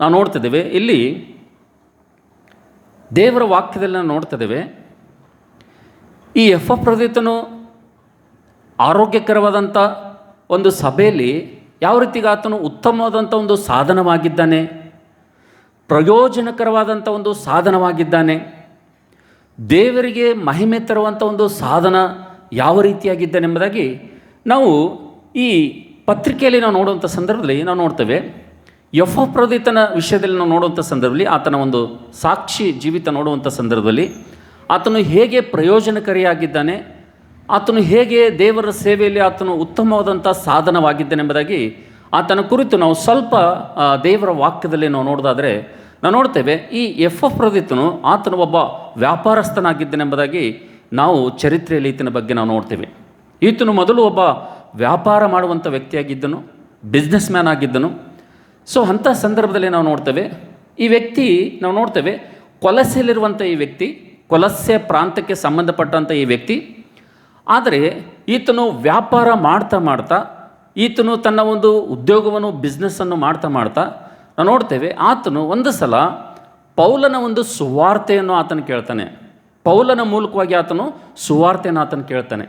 ನಾವು ನೋಡ್ತಿದ್ದೇವೆ ಇಲ್ಲಿ ದೇವರ ವಾಕ್ಯದಲ್ಲಿ ನಾವು ನೋಡ್ತಿದ್ದೇವೆ ಈ ಎಫ್ ಪ್ರದೀತನು ಆರೋಗ್ಯಕರವಾದಂಥ ಒಂದು ಸಭೆಯಲ್ಲಿ ಯಾವ ರೀತಿಗೆ ಆತನು ಉತ್ತಮವಾದಂಥ ಒಂದು ಸಾಧನವಾಗಿದ್ದಾನೆ, ಪ್ರಯೋಜನಕರವಾದಂಥ ಒಂದು ಸಾಧನವಾಗಿದ್ದಾನೆ, ದೇವರಿಗೆ ಮಹಿಮೆ ತರುವಂಥ ಒಂದು ಸಾಧನ ಯಾವ ರೀತಿಯಾಗಿದ್ದಾನೆಂಬುದಾಗಿ ನಾವು ಈ ಪತ್ರಿಕೆಯಲ್ಲಿ ನಾವು ನೋಡುವಂಥ ಸಂದರ್ಭದಲ್ಲಿ ನಾವು ನೋಡ್ತೇವೆ. ಯಫ ಪ್ರದೀತನ ವಿಷಯದಲ್ಲಿ ನಾವು ನೋಡುವಂಥ ಸಂದರ್ಭದಲ್ಲಿ ಆತನ ಒಂದು ಸಾಕ್ಷಿ ಜೀವಿತ ನೋಡುವಂಥ ಸಂದರ್ಭದಲ್ಲಿ ಆತನು ಹೇಗೆ ಪ್ರಯೋಜನಕಾರಿಯಾಗಿದ್ದಾನೆ, ಆತನು ಹೇಗೆ ದೇವರ ಸೇವೆಯಲ್ಲಿ ಆತನು ಉತ್ತಮವಾದಂಥ ಸಾಧನವಾಗಿದ್ದಾನೆಂಬುದಾಗಿ ಆತನ ಕುರಿತು ನಾವು ಸ್ವಲ್ಪ ದೇವರ ವಾಕ್ಯದಲ್ಲಿ ನಾವು ನೋಡೋದಾದರೆ, ನಾವು ನೋಡ್ತೇವೆ, ಈ ಎಫ್ ಎಫ್ ಪ್ರದೀತನು ಆತನು ಒಬ್ಬ ವ್ಯಾಪಾರಸ್ಥನಾಗಿದ್ದನೆಂಬುದಾಗಿ ನಾವು ಚರಿತ್ರೆಯಲ್ಲಿ ಈತನ ಬಗ್ಗೆ ನಾವು ನೋಡ್ತೇವೆ. ಈತನು ಮೊದಲು ಒಬ್ಬ ವ್ಯಾಪಾರ ಮಾಡುವಂಥ ವ್ಯಕ್ತಿಯಾಗಿದ್ದನು ಬಿಸ್ನೆಸ್ ಮ್ಯಾನ್ ಆಗಿದ್ದನು ಸೊ ಅಂಥ ಸಂದರ್ಭದಲ್ಲಿ ನಾವು ನೋಡ್ತೇವೆ, ಈ ವ್ಯಕ್ತಿ, ನಾವು ನೋಡ್ತೇವೆ, ಕೊಲಸೆಯಲ್ಲಿರುವಂಥ ಈ ವ್ಯಕ್ತಿ ಕೊಲಸೆ ಪ್ರಾಂತಕ್ಕೆ ಸಂಬಂಧಪಟ್ಟಂಥ ಈ ವ್ಯಕ್ತಿ, ಆದರೆ ಈತನು ವ್ಯಾಪಾರ ಮಾಡ್ತಾ ಮಾಡ್ತಾ, ಈತನು ತನ್ನ ಒಂದು ಉದ್ಯೋಗವನ್ನು ಬಿಸ್ನೆಸ್ಸನ್ನು ಮಾಡ್ತಾ ಮಾಡ್ತಾ, ನಾವು ನೋಡ್ತೇವೆ, ಆತನು ಒಂದು ಸಲ ಪೌಲನ ಒಂದು ಸುವಾರ್ತೆಯನ್ನು ಆತನು ಕೇಳ್ತಾನೆ. ಪೌಲನ ಮೂಲಕವಾಗಿ ಆತನು ಸುವಾರ್ತೆಯನ್ನು ಆತನು ಕೇಳ್ತಾನೆ.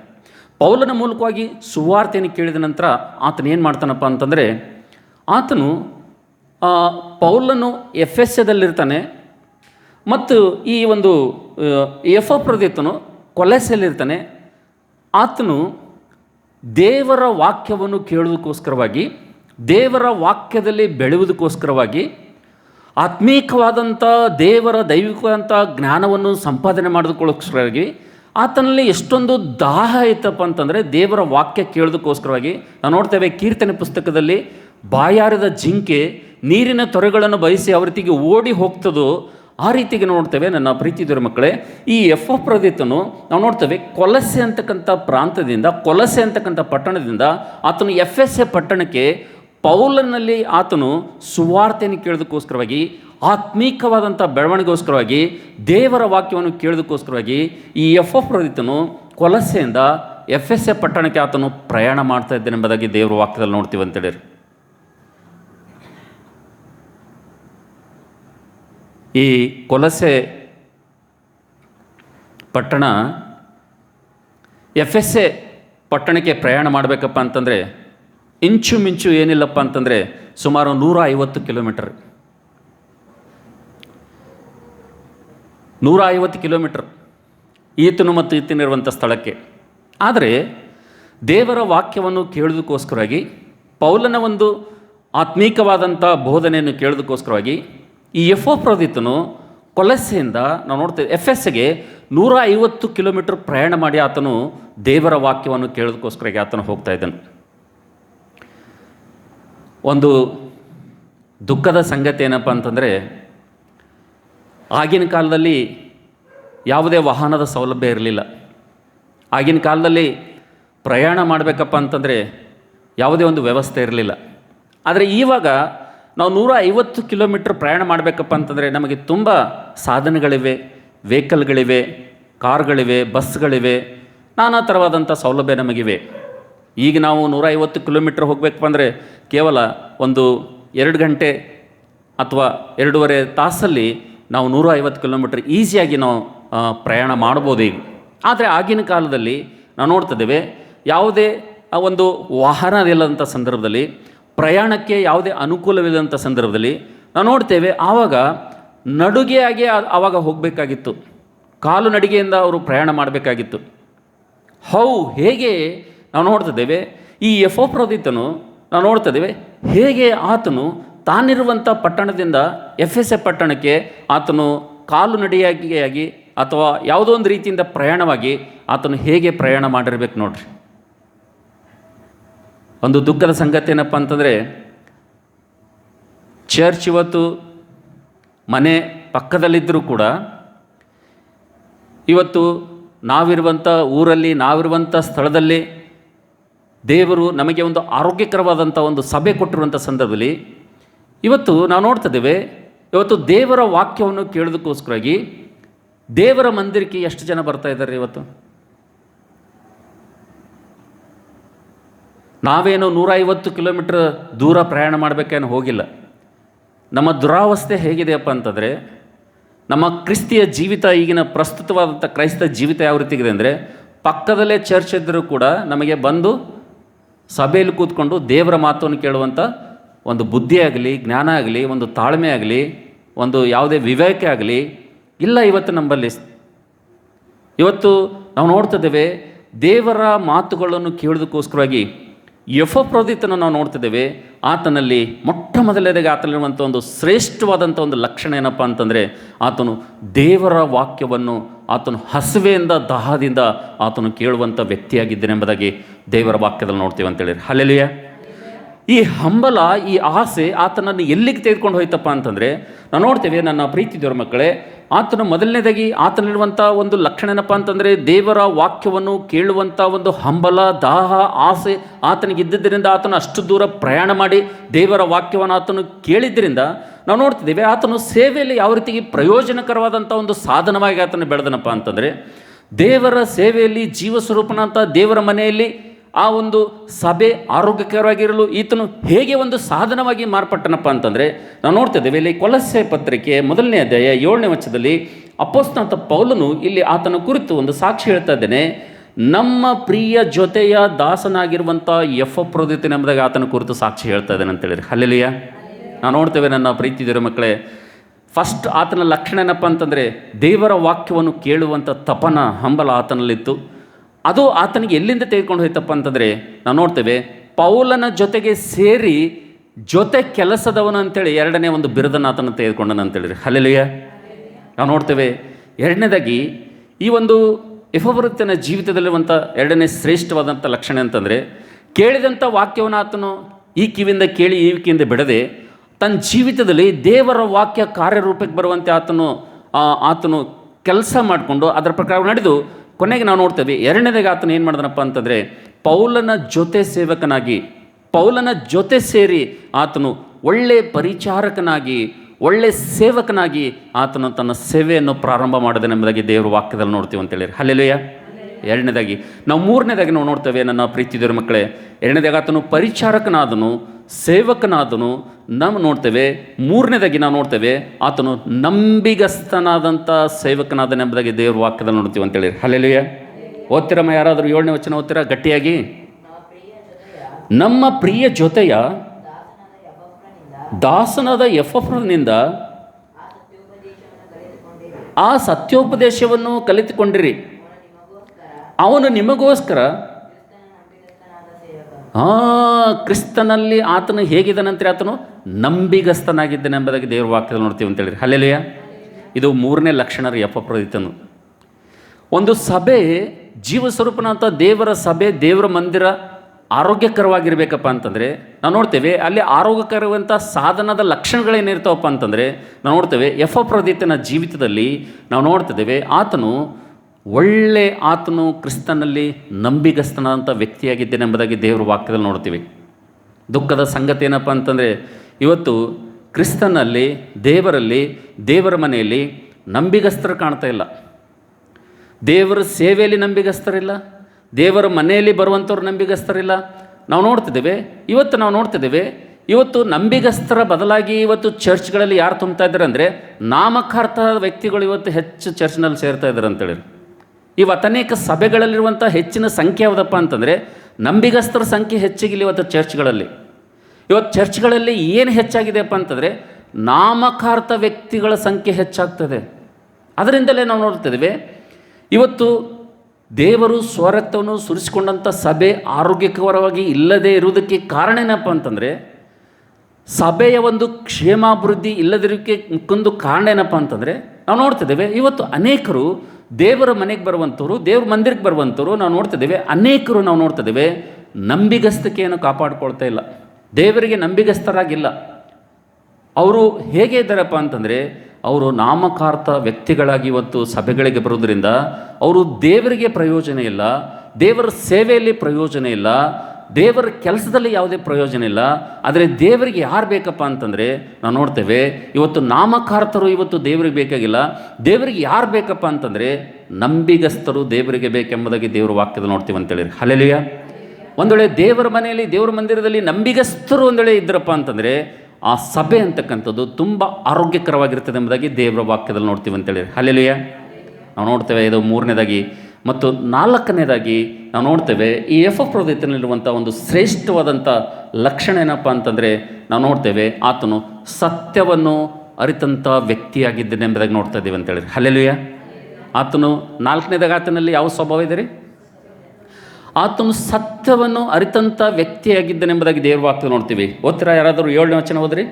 ಪೌಲನ ಮೂಲಕವಾಗಿ ಸುವಾರ್ತೆಯನ್ನು ಕೇಳಿದ ನಂತರ ಆತನು ಏನು ಮಾಡ್ತಾನಪ್ಪ ಅಂತಂದರೆ, ಆತನು ಪೌಲನು ಎಫ್ ಎಸ್ ಎದಲ್ಲಿರ್ತಾನೆ ಮತ್ತು ಈ ಒಂದು ಎಫ್ ಪ್ರದೀತನು ಕೊಲೆಸಲ್ಲಿರ್ತಾನೆ ಆತನು ದೇವರ ವಾಕ್ಯವನ್ನು ಕೇಳುವುದಕ್ಕೋಸ್ಕರವಾಗಿ, ದೇವರ ವಾಕ್ಯದಲ್ಲಿ ಬೆಳೆಯುವುದಕ್ಕೋಸ್ಕರವಾಗಿ ಆತ್ಮೀಕವಾದಂಥ ದೇವರ ದೈವಿಕವಾದಂಥ ಜ್ಞಾನವನ್ನು ಸಂಪಾದನೆ ಮಾಡೋದಕ್ಕೋಸ್ಕರವಾಗಿ ಆತನಲ್ಲಿ ಎಷ್ಟೊಂದು ದಾಹ ಇತ್ತಪ್ಪ ಅಂತಂದರೆ ದೇವರ ವಾಕ್ಯ ಕೇಳೋದಕ್ಕೋಸ್ಕರವಾಗಿ ನಾವು ನೋಡ್ತೇವೆ ಕೀರ್ತನೆ ಪುಸ್ತಕದಲ್ಲಿ ಬಾಯಾರಿದ ಜಿಂಕೆ ನೀರಿನ ತೊರೆಗಳನ್ನು ಬಯಸಿ ಅವರತಿಗೆ ರೀತಿಗೆ ಓಡಿ ಹೋಗ್ತದೋ ಆ ರೀತಿಗೆ ನೋಡ್ತೇವೆ ನನ್ನ ಪ್ರೀತಿದರ ಮಕ್ಕಳೇ. ಈ ಎಫ್ ಎಫ್ ಪ್ರದೀತನು ನಾವು ನೋಡ್ತೇವೆ, ಕೊಲಸೆ ಅಂತಕ್ಕಂಥ ಪ್ರಾಂತದಿಂದ, ಕೊಲಸೆ ಅಂತಕ್ಕಂಥ ಪಟ್ಟಣದಿಂದ ಆತನು ಎಫ್ ಎಸ್ ಎ ಪಟ್ಟಣಕ್ಕೆ ಪೌಲನಲ್ಲಿ ಆತನು ಸುವಾರ್ತೆಯನ್ನು ಕೇಳೋದಕ್ಕೋಸ್ಕರವಾಗಿ, ಆತ್ಮೀಕವಾದಂಥ ಬೆಳವಣಿಗೆಗೋಸ್ಕರವಾಗಿ, ದೇವರ ವಾಕ್ಯವನ್ನು ಕೇಳೋದಕ್ಕೋಸ್ಕರವಾಗಿ ಈ ಎಫ್ ಎಫ್ ಪ್ರದೀತನು ಕೊಲಸೆಯಿಂದ ಎಫ್ ಎಸ್ ಎ ಪಟ್ಟಣಕ್ಕೆ ಆತನು ಪ್ರಯಾಣ ಮಾಡ್ತಾ ಇದ್ದಾನೆಂಬುದಾಗಿ ದೇವರ ವಾಕ್ಯದಲ್ಲಿ ನೋಡ್ತೀವಿ ಅಂತೇಳಿರಿ. ಈ ಕೊಲಸೆ ಪಟ್ಟಣ ಎಫ್ ಎಸ್ ಎ ಪಟ್ಟಣಕ್ಕೆ ಪ್ರಯಾಣ ಮಾಡಬೇಕಪ್ಪ ಅಂತಂದರೆ, ಇಂಚು ಮಿಂಚು ಏನಿಲ್ಲಪ್ಪ ಅಂತಂದರೆ ಸುಮಾರು ನೂರ ಐವತ್ತು ಕಿಲೋಮೀಟರ್. ನೂರ ಐವತ್ತು ಕಿಲೋಮೀಟರ್ ಈತನು ಮತ್ತು ಈತನಿರುವಂಥ ಸ್ಥಳಕ್ಕೆ. ಆದರೆ ದೇವರ ವಾಕ್ಯವನ್ನು ಕೇಳೋದಕ್ಕೋಸ್ಕರವಾಗಿ ಪೌಲನ ಒಂದು ಆತ್ಮೀಕವಾದಂಥ ಬೋಧನೆಯನ್ನು ಕೇಳೋದಕ್ಕೋಸ್ಕರವಾಗಿ ಈ ಎಫ್ ಒ ಪ್ರದೀತನು ಕೊಲಸೆಯಿಂದ ನಾವು ನೋಡ್ತೇವೆ. ಎಫ್ ಎಸ್ಗೆ ನೂರ ಐವತ್ತು ಕಿಲೋಮೀಟರ್ ಪ್ರಯಾಣ ಮಾಡಿ ಆತನು ದೇವರ ವಾಕ್ಯವನ್ನು ಕೇಳೋದಕ್ಕೋಸ್ಕರ ಆತನು ಹೋಗ್ತಾ ಇದ್ದನು. ಒಂದು ದುಃಖದ ಸಂಗತಿ ಏನಪ್ಪ ಅಂತಂದರೆ, ಆಗಿನ ಕಾಲದಲ್ಲಿ ಯಾವುದೇ ವಾಹನದ ಸೌಲಭ್ಯ ಇರಲಿಲ್ಲ. ಆಗಿನ ಕಾಲದಲ್ಲಿ ಪ್ರಯಾಣ ಮಾಡಬೇಕಪ್ಪ ಅಂತಂದರೆ ಯಾವುದೇ ಒಂದು ವ್ಯವಸ್ಥೆ ಇರಲಿಲ್ಲ. ಆದರೆ ಇವಾಗ ನಾವು ನೂರ ಐವತ್ತು ಕಿಲೋಮೀಟ್ರ್ ಪ್ರಯಾಣ ಮಾಡಬೇಕಪ್ಪ ಅಂತಂದರೆ ನಮಗೆ ತುಂಬ ಸಾಧನಗಳಿವೆ, ವೆಹಿಕಲ್ಗಳಿವೆ, ಕಾರ್ಗಳಿವೆ, ಬಸ್ಗಳಿವೆ, ನಾನಾ ಥರವಾದಂಥ ಸೌಲಭ್ಯ ನಮಗಿವೆ. ಈಗ ನಾವು ನೂರ ಐವತ್ತು ಕಿಲೋಮೀಟ್ರ್ ಹೋಗಬೇಕಪ್ಪ ಅಂದರೆ ಕೇವಲ ಒಂದು ಎರಡು ಗಂಟೆ ಅಥವಾ ಎರಡೂವರೆ ತಾಸಲ್ಲಿ ನಾವು ನೂರ ಐವತ್ತು ಕಿಲೋಮೀಟ್ರ್ ಈಸಿಯಾಗಿ ನಾವು ಪ್ರಯಾಣ ಮಾಡ್ಬೋದು ಈಗ. ಆದರೆ ಆಗಿನ ಕಾಲದಲ್ಲಿ ನಾವು ನೋಡ್ತಿದ್ದೇವೆ ಯಾವುದೇ ಒಂದು ವಾಹನ ಇಲ್ಲದಂಥ ಸಂದರ್ಭದಲ್ಲಿ ಪ್ರಯಾಣಕ್ಕೆ ಯಾವುದೇ ಅನುಕೂಲವಿಲ್ಲದಂಥ ಸಂದರ್ಭದಲ್ಲಿ ನಾವು ನೋಡ್ತೇವೆ, ಆವಾಗ ನಡುಗೆಯಾಗಿ ಆವಾಗ ಹೋಗಬೇಕಾಗಿತ್ತು. ಕಾಲು ನಡಿಗೆಯಿಂದ ಅವರು ಪ್ರಯಾಣ ಮಾಡಬೇಕಾಗಿತ್ತು. ಹೌ, ಹೇಗೆ ನಾವು ನೋಡ್ತಿದ್ದೇವೆ, ಈ ಎಫ್ ಒ ಪ್ರೋದಿತನು ನಾವು ನೋಡ್ತಿದ್ದೇವೆ, ಹೇಗೆ ಆತನು ತಾನಿರುವಂಥ ಪಟ್ಟಣದಿಂದ ಎಫ್ ಎಸ್ ಎ ಪಟ್ಟಣಕ್ಕೆ ಆತನು ಕಾಲು ನಡಿಗೆಯಾಗಿ ಅಥವಾ ಯಾವುದೋ ಒಂದು ರೀತಿಯಿಂದ ಪ್ರಯಾಣವಾಗಿ ಆತನು ಹೇಗೆ ಪ್ರಯಾಣ ಮಾಡಿರ್ಬೇಕು ನೋಡ್ರಿ. ಒಂದು ದುಃಖದ ಸಂಗತಿ ಏನಪ್ಪ ಅಂತಂದರೆ ಚರ್ಚ್ ಇವತ್ತು ಮನೆ ಪಕ್ಕದಲ್ಲಿದ್ದರೂ ಕೂಡ, ಇವತ್ತು ನಾವಿರುವಂಥ ಊರಲ್ಲಿ ನಾವಿರುವಂಥ ಸ್ಥಳದಲ್ಲಿ ದೇವರು ನಮಗೆ ಒಂದು ಆರೋಗ್ಯಕರವಾದಂಥ ಒಂದು ಸಭೆ ಕೊಟ್ಟಿರುವಂಥ ಸಂದರ್ಭದಲ್ಲಿ ಇವತ್ತು ನಾವು ನೋಡ್ತಿದ್ದೇವೆ ಇವತ್ತು ದೇವರ ವಾಕ್ಯವನ್ನು ಕೇಳೋದಕ್ಕೋಸ್ಕರವಾಗಿ ದೇವರ ಮಂದಿರಕ್ಕೆ ಎಷ್ಟು ಜನ ಬರ್ತಾ ಇದ್ದಾರೆ ಇವತ್ತು? ನಾವೇನು ನೂರ ಐವತ್ತು ಕಿಲೋಮೀಟ್ರ್ ದೂರ ಪ್ರಯಾಣ ಮಾಡಬೇಕೇನು ಹೋಗಿಲ್ಲ. ನಮ್ಮ ದುರಾವಸ್ಥೆ ಹೇಗಿದೆಯಪ್ಪ ಅಂತಂದರೆ, ನಮ್ಮ ಕ್ರಿಸ್ತಿಯ ಜೀವಿತ ಈಗಿನ ಪ್ರಸ್ತುತವಾದಂಥ ಕ್ರೈಸ್ತ ಜೀವಿತ ಯಾವ ರೀತಿಗಿದೆ ಅಂದರೆ, ಪಕ್ಕದಲ್ಲೇ ಚರ್ಚ್ ಇದ್ದರೂ ಕೂಡ ನಮಗೆ ಬಂದು ಸಭೆಯಲ್ಲಿ ಕೂತ್ಕೊಂಡು ದೇವರ ಮಾತನ್ನು ಕೇಳುವಂಥ ಒಂದು ಬುದ್ಧಿ ಆಗಲಿ, ಜ್ಞಾನ ಆಗಲಿ, ಒಂದು ತಾಳ್ಮೆ ಆಗಲಿ, ಒಂದು ಯಾವುದೇ ವಿವೇಕ ಆಗಲಿ ಇಲ್ಲ ಇವತ್ತು ನಮ್ಮಲ್ಲಿ. ಇವತ್ತು ನಾವು ನೋಡ್ತಿದ್ದೇವೆ ದೇವರ ಮಾತುಗಳನ್ನು ಕೇಳೋದಕ್ಕೋಸ್ಕರವಾಗಿ ಯಫಪ್ರೋದಿತನ ನಾವು ನೋಡ್ತಿದ್ದೇವೆ, ಆತನಲ್ಲಿ ಮೊಟ್ಟ ಮೊದಲನೇದಾಗಿ ಆತನಲ್ಲಿರುವಂಥ ಒಂದು ಶ್ರೇಷ್ಠವಾದಂಥ ಒಂದು ಲಕ್ಷಣ ಏನಪ್ಪ ಅಂತಂದರೆ, ಆತನು ದೇವರ ವಾಕ್ಯವನ್ನು ಆತನು ಹಸುವೆಯಿಂದ, ದಾಹದಿಂದ ಆತನು ಕೇಳುವಂಥ ವ್ಯಕ್ತಿಯಾಗಿದ್ದೇನೆಂಬುದಾಗಿ ದೇವರ ವಾಕ್ಯದಲ್ಲಿ ನೋಡ್ತೀವಿ ಅಂತೇಳಿ ಹಲೆಲಿಯ ಈ ಹಂಬಲ, ಈ ಆಸೆ ಆತನನ್ನು ಎಲ್ಲಿಗೆ ತೆಗೆದುಕೊಂಡು ಹೋಯ್ತಪ್ಪ ಅಂತಂದರೆ ನಾವು ನೋಡ್ತೇವೆ ನನ್ನ ಪ್ರೀತಿ ದೇವರ ಮಕ್ಕಳೇ, ಆತನ ಮೊದಲನೇದಾಗಿ ಆತನಲ್ಲಿರುವಂಥ ಒಂದು ಲಕ್ಷಣ ಏನಪ್ಪ ಅಂತಂದರೆ, ದೇವರ ವಾಕ್ಯವನ್ನು ಕೇಳುವಂಥ ಒಂದು ಹಂಬಲ, ದಾಹ, ಆಸೆ ಆತನಿಗೆ ಇದ್ದಿದ್ದರಿಂದ ಆತನು ಅಷ್ಟು ದೂರ ಪ್ರಯಾಣ ಮಾಡಿ ದೇವರ ವಾಕ್ಯವನ್ನು ಆತನು ಕೇಳಿದ್ದರಿಂದ ನಾವು ನೋಡ್ತಿದ್ದೇವೆ ಆತನು ಸೇವೆಯಲ್ಲಿ ಯಾವ ರೀತಿ ಪ್ರಯೋಜನಕರವಾದಂಥ ಒಂದು ಸಾಧನವಾಗಿ ಆತನು ಬೆಳೆದನಪ್ಪ ಅಂತಂದರೆ, ದೇವರ ಸೇವೆಯಲ್ಲಿ ಜೀವಸ್ವರೂಪನಂಥ ದೇವರ ಮನೆಯಲ್ಲಿ ಆ ಒಂದು ಸಭೆ ಆರೋಗ್ಯಕರವಾಗಿರಲು ಈತನು ಹೇಗೆ ಒಂದು ಸಾಧನವಾಗಿ ಮಾರ್ಪಟ್ಟನಪ್ಪ ಅಂತಂದರೆ, ನಾವು ನೋಡ್ತಿದ್ದೇವೆ ಇಲ್ಲಿ ಕೊಲಸೆ ಪತ್ರಿಕೆ ಮೊದಲನೇ ಅಧ್ಯಾಯ ಏಳನೇ ವಚನದಲ್ಲಿ ಅಪೋಸ್ತಂತ ಪೌಲನು ಇಲ್ಲಿ ಆತನ ಕುರಿತು ಒಂದು ಸಾಕ್ಷಿ ಹೇಳ್ತಾ ಇದ್ದೇನೆ, ನಮ್ಮ ಪ್ರಿಯ ಜೊತೆಯ ದಾಸನಾಗಿರುವಂಥ ಎಫ್ ಎಂಬುದಾಗಿ ಆತನ ಕುರಿತು ಸಾಕ್ಷಿ ಹೇಳ್ತಾ ಇದ್ದೇನೆ ಅಂತೇಳಿದ್ರೆ ಹಲ್ಲೆಲಿಯ. ನಾವು ನೋಡ್ತೇವೆ ನನ್ನ ಪ್ರೀತಿದಿರೋ ಮಕ್ಕಳೇ ಫಸ್ಟ್ ಆತನ ಲಕ್ಷಣ ಏನಪ್ಪ ಅಂತಂದರೆ ದೇವರ ವಾಕ್ಯವನ್ನು ಕೇಳುವಂಥ ತಪನ ಹಂಬಲ ಆತನಲ್ಲಿತ್ತು. ಅದು ಆತನಿಗೆ ಎಲ್ಲಿಂದ ತೆಗೆದುಕೊಂಡು ಹೋಯ್ತಪ್ಪ ಅಂತಂದರೆ, ನಾವು ನೋಡ್ತೇವೆ, ಪೌಲನ ಜೊತೆಗೆ ಸೇರಿ ಜೊತೆ ಕೆಲಸದವನು ಅಂತೇಳಿ ಎರಡನೇ ಒಂದು ಬಿರುದನ್ನು ಆತನ ತೆಗೆದುಕೊಂಡನ ಅಂತೇಳಿರಿ ಹಲಲಿಯ ನಾವು ನೋಡ್ತೇವೆ, ಎರಡನೇದಾಗಿ ಈ ಒಂದು ಯಫವೃತ್ತನ ಜೀವಿತದಲ್ಲಿರುವಂಥ ಎರಡನೇ ಶ್ರೇಷ್ಠವಾದಂಥ ಲಕ್ಷಣ ಅಂತಂದರೆ ಕೇಳಿದಂಥ ವಾಕ್ಯವನ್ನು ಆತನು ಈ ಕಿವಿಯಿಂದ ಕೇಳಿ ಈ ಕಿವಿಯಿಂದ ಬಿಡದೆ, ತನ್ನ ಜೀವಿತದಲ್ಲಿ ದೇವರ ವಾಕ್ಯ ಕಾರ್ಯರೂಪಕ್ಕೆ ಬರುವಂತೆ ಆತನು ಆತನು ಕೆಲಸ ಮಾಡಿಕೊಂಡು ಅದರ ಪ್ರಕಾರ ನಡೆದು ಕೊನೆಗೆ ನಾವು ನೋಡ್ತೇವೆ, ಎರಡನೇದಾಗ ಆತನ ಏನು ಮಾಡಿದನಪ್ಪ ಅಂತಂದರೆ, ಪೌಲನ ಜೊತೆ ಸೇವಕನಾಗಿ, ಪೌಲನ ಜೊತೆ ಸೇರಿ ಆತನು ಒಳ್ಳೆ ಪರಿಚಾರಕನಾಗಿ, ಒಳ್ಳೆ ಸೇವಕನಾಗಿ ಆತನು ತನ್ನ ಸೇವೆಯನ್ನು ಪ್ರಾರಂಭ ಮಾಡಿದನೆಂಬುದಾಗಿ ದೇವರ ವಾಕ್ಯದಲ್ಲಿ ನೋಡ್ತೀವಿ ಅಂತೇಳಿ ಹಲ್ಲೆಲುಯ್ಯ ಎರಡನೇದಾಗಿ, ನಾವು ಮೂರನೇದಾಗಿ ನಾವು ನೋಡ್ತೇವೆ ನನ್ನ ಪ್ರೀತಿದೇವ್ರ ಮಕ್ಕಳೇ ಎರಡನೇದಾಗಿ ಆತನು ಪರಿಚಾರಕನಾದನು ಸೇವಕನಾದನು ನಾವು ನೋಡ್ತೇವೆ, ಮೂರನೇದಾಗಿ ನಾವು ನೋಡ್ತೇವೆ, ಆತನು ನಂಬಿಗಸ್ತನಾದಂಥ ಸೇವಕನಾದನೆಂಬುದಾಗಿ ದೇವ್ರ ವಾಕ್ಯದಲ್ಲಿ ನೋಡ್ತೀವಿ ಅಂತೇಳಿ. ಹಲ್ಲೆಲುಯ್ಯ ಓದ್ತಿರಮ್ಮ ಯಾರಾದರೂ ಏಳನೇ ವಚನ ಓದ್ತೀರಾ ಗಟ್ಟಿಯಾಗಿ? ನಮ್ಮ ಪ್ರಿಯ ಜೊತೆಯ ದಾಸನಾದ ಎಫ್ಎಫ್ನಿಂದ ಆ ಸತ್ಯೋಪದೇಶವನ್ನು ಕಲಿತುಕೊಂಡಿರಿ. ಅವನು ನಿಮಗೋಸ್ಕರ ಆ, ಕ್ರಿಸ್ತನಲ್ಲಿ ಆತನು ಹೇಗಿದ್ದಾನಂದ್ರೆ ಆತನು ನಂಬಿಗಸ್ತನಾಗಿದ್ದಾನೆ ಎಂಬುದಾಗಿ ದೇವ್ರ ವಾಕ್ಯದಲ್ಲಿ ನೋಡ್ತೀವಿ ಅಂತೇಳಿ ಹಲ್ಲೆಲೆಯ. ಇದು ಮೂರನೇ ಲಕ್ಷಣ ರೀ ಅಪಪ್ರದಿತನು ಒಂದು ಸಭೆ ಜೀವಸ್ವರೂಪನಂಥ ದೇವರ ಸಭೆ, ದೇವರ ಮಂದಿರ ಆರೋಗ್ಯಕರವಾಗಿರಬೇಕಪ್ಪ ಅಂತಂದರೆ, ನಾವು ನೋಡ್ತೇವೆ ಅಲ್ಲಿ ಆರೋಗ್ಯಕರವಂಥ ಸಾಧನದ ಲಕ್ಷಣಗಳೇನಿರ್ತಾವಪ್ಪ ಅಂತಂದರೆ, ನಾವು ನೋಡ್ತೇವೆ ಯಫಪ್ರದಿತನ ಪ್ರದೀತನ ಜೀವಿತದಲ್ಲಿ ನಾವು ನೋಡ್ತಿದ್ದೇವೆ ಆತನು ಒಳ್ಳೆ ಆತನು ಕ್ರಿಸ್ತನಲ್ಲಿ ನಂಬಿಗಸ್ತನಾದಂಥ ವ್ಯಕ್ತಿಯಾಗಿದ್ದೇನೆ ಎಂಬುದಾಗಿ ದೇವರ ವಾಕ್ಯದಲ್ಲಿ ನೋಡ್ತೀವಿ ದುಃಖದ ಸಂಗತಿ ಏನಪ್ಪ ಅಂತಂದರೆ, ಇವತ್ತು ಕ್ರಿಸ್ತನಲ್ಲಿ, ದೇವರಲ್ಲಿ, ದೇವರ ಮನೆಯಲ್ಲಿ ನಂಬಿಗಸ್ತರು ಕಾಣ್ತಾ ಇಲ್ಲ. ದೇವರ ಸೇವೆಯಲ್ಲಿ ನಂಬಿಗಸ್ತರಿಲ್ಲ. ದೇವರ ಮನೆಯಲ್ಲಿ ಬರುವಂಥವ್ರು ನಂಬಿಗಸ್ತರಿಲ್ಲ. ನಾವು ನೋಡ್ತಿದ್ದೇವೆ, ಇವತ್ತು ನಾವು ನೋಡ್ತಿದ್ದೇವೆ, ಇವತ್ತು ನಂಬಿಗಸ್ತರ ಬದಲಾಗಿ ಇವತ್ತು ಚರ್ಚ್ಗಳಲ್ಲಿ ಯಾರು ತುಂಬ್ತಾ ಇದ್ದಾರೆ ಅಂದರೆ ನಾಮಕಾರ್ಥ ವ್ಯಕ್ತಿಗಳು ಇವತ್ತು ಹೆಚ್ಚು ಚರ್ಚ್ನಲ್ಲಿ ಸೇರ್ತಾ ಇದ್ದಾರೆ ಅಂತೇಳಿ ಇವತ್ತು ಅನೇಕ ಸಭೆಗಳಲ್ಲಿರುವಂಥ ಹೆಚ್ಚಿನ ಸಂಖ್ಯೆ ಯಾವುದಪ್ಪ ಅಂತಂದರೆ ನಂಬಿಗಸ್ತರ ಸಂಖ್ಯೆ ಹೆಚ್ಚಿಗಿಲ್ಲ ಇವತ್ತು ಚರ್ಚ್ಗಳಲ್ಲಿ. ಇವತ್ತು ಚರ್ಚ್ಗಳಲ್ಲಿ ಏನು ಹೆಚ್ಚಾಗಿದೆಯಪ್ಪ ಅಂತಂದರೆ ನಾಮಕಾರ್ಥ ವ್ಯಕ್ತಿಗಳ ಸಂಖ್ಯೆ ಹೆಚ್ಚಾಗ್ತದೆ. ಅದರಿಂದಲೇ ನಾವು ನೋಡ್ತಿದ್ದೇವೆ ಇವತ್ತು ದೇವರು ಸ್ವರತ್ವವನ್ನು ಸುರಿಸಿಕೊಂಡಂಥ ಸಭೆ ಆರೋಗ್ಯಕರವಾಗಿ ಇಲ್ಲದೇ ಇರುವುದಕ್ಕೆ ಕಾರಣ ಏನಪ್ಪ ಅಂತಂದರೆ ಸಭೆಯ ಒಂದು ಕ್ಷೇಮಾಭಿವೃದ್ಧಿ ಇಲ್ಲದಿರೋಕ್ಕೆ ಮುಕ್ಕೊಂದು ಕಾರಣ ಏನಪ್ಪ ಅಂತಂದರೆ ನಾವು ನೋಡ್ತಿದ್ದೇವೆ ಇವತ್ತು ಅನೇಕರು ದೇವರ ಮನೆಗೆ ಬರುವಂಥವ್ರು, ದೇವ್ರ ಮಂದಿರಕ್ಕೆ ಬರುವಂಥವ್ರು ನಾವು ನೋಡ್ತಿದ್ದೇವೆ ಅನೇಕರು ನಾವು ನೋಡ್ತಿದ್ದೇವೆ ನಂಬಿಗಸ್ತಿಕೆಯನ್ನು ಕಾಪಾಡ್ಕೊಳ್ತಾ ಇಲ್ಲ. ದೇವರಿಗೆ ನಂಬಿಗಸ್ತರಾಗಿಲ್ಲ. ಅವರು ಹೇಗೆ ಇದ್ದಾರಪ್ಪ ಅಂತಂದರೆ, ಅವರು ನಾಮಕಾರ್ಥ ವ್ಯಕ್ತಿಗಳಾಗಿ ಇವತ್ತು ಸಭೆಗಳಿಗೆ ಬರೋದ್ರಿಂದ ಅವರು ದೇವರಿಗೆ ಪ್ರಯೋಜನ ಇಲ್ಲ, ದೇವರ ಸೇವೆಯಲ್ಲಿ ಪ್ರಯೋಜನ ಇಲ್ಲ ದೇವರ ಕೆಲಸದಲ್ಲಿ ಯಾವುದೇ ಪ್ರಯೋಜನ ಇಲ್ಲ, ಆದರೆ ದೇವರಿಗೆ ಯಾರು ಬೇಕಪ್ಪ ಅಂತಂದರೆ, ನಾವು ನೋಡ್ತೇವೆ, ಇವತ್ತು ನಾಮಕಾರ್ತರು ಇವತ್ತು ದೇವರಿಗೆ ಬೇಕಾಗಿಲ್ಲ. ದೇವರಿಗೆ ಯಾರು ಬೇಕಪ್ಪ ಅಂತಂದರೆ, ನಂಬಿಗಸ್ತರು ದೇವರಿಗೆ ಬೇಕೆಂಬುದಾಗಿ ದೇವರ ವಾಕ್ಯದಲ್ಲಿ ನೋಡ್ತೀವಿ ಅಂತೇಳಿ ಹಲೆಲಿಯ ಒಂದು ವೇಳೆ ದೇವರ ಮನೆಯಲ್ಲಿ, ದೇವರ ಮಂದಿರದಲ್ಲಿ ನಂಬಿಗಸ್ತರು ಒಂದು ವೇಳೆ ಇದ್ರಪ್ಪ ಅಂತಂದರೆ, ಆ ಸಭೆ ಅಂತಕ್ಕಂಥದ್ದು ತುಂಬ ಆರೋಗ್ಯಕರವಾಗಿರ್ತದೆ ಎಂಬುದಾಗಿ ದೇವರ ವಾಕ್ಯದಲ್ಲಿ ನೋಡ್ತೀವಿ ಅಂತೇಳಿ ಅಲ್ಲೆಲಿಯ ನಾವು ನೋಡ್ತೇವೆ ಇದು ಮೂರನೇದಾಗಿ ಮತ್ತು ನಾಲ್ಕನೇದಾಗಿ ನಾವು ನೋಡ್ತೇವೆ ಈ ಎಫ್ ಎಫ್ ಪ್ರದೇಶದಲ್ಲಿರುವಂಥ ಒಂದು ಶ್ರೇಷ್ಠವಾದಂಥ ಲಕ್ಷಣ ಏನಪ್ಪ ಅಂತಂದರೆ ನಾವು ನೋಡ್ತೇವೆ ಆತನು ಸತ್ಯವನ್ನು ಅರಿತಂಥ ವ್ಯಕ್ತಿಯಾಗಿದ್ದೇನೆ ಎಂಬುದಾಗಿ ನೋಡ್ತಾ ಇದ್ದೀವಿ ಅಂತೇಳಿ ಹಲೆಲುಯ ಆತನು ನಾಲ್ಕನೇದಾಗ ಆತನಲ್ಲಿ ಯಾವ ಸ್ವಭಾವ ಇದೆ ರೀ? ಆತನು ಸತ್ಯವನ್ನು ಅರಿತಂಥ ವ್ಯಕ್ತಿಯಾಗಿದ್ದನೆಂಬುದಾಗಿ ದೇವ್ರ ವಾಕ್ಯ ನೋಡ್ತೀವಿ. ಓದ್ತೀರಾ? ಯಾರಾದರೂ ಏಳನೇ ವಚನ ಓದ್ರಿ.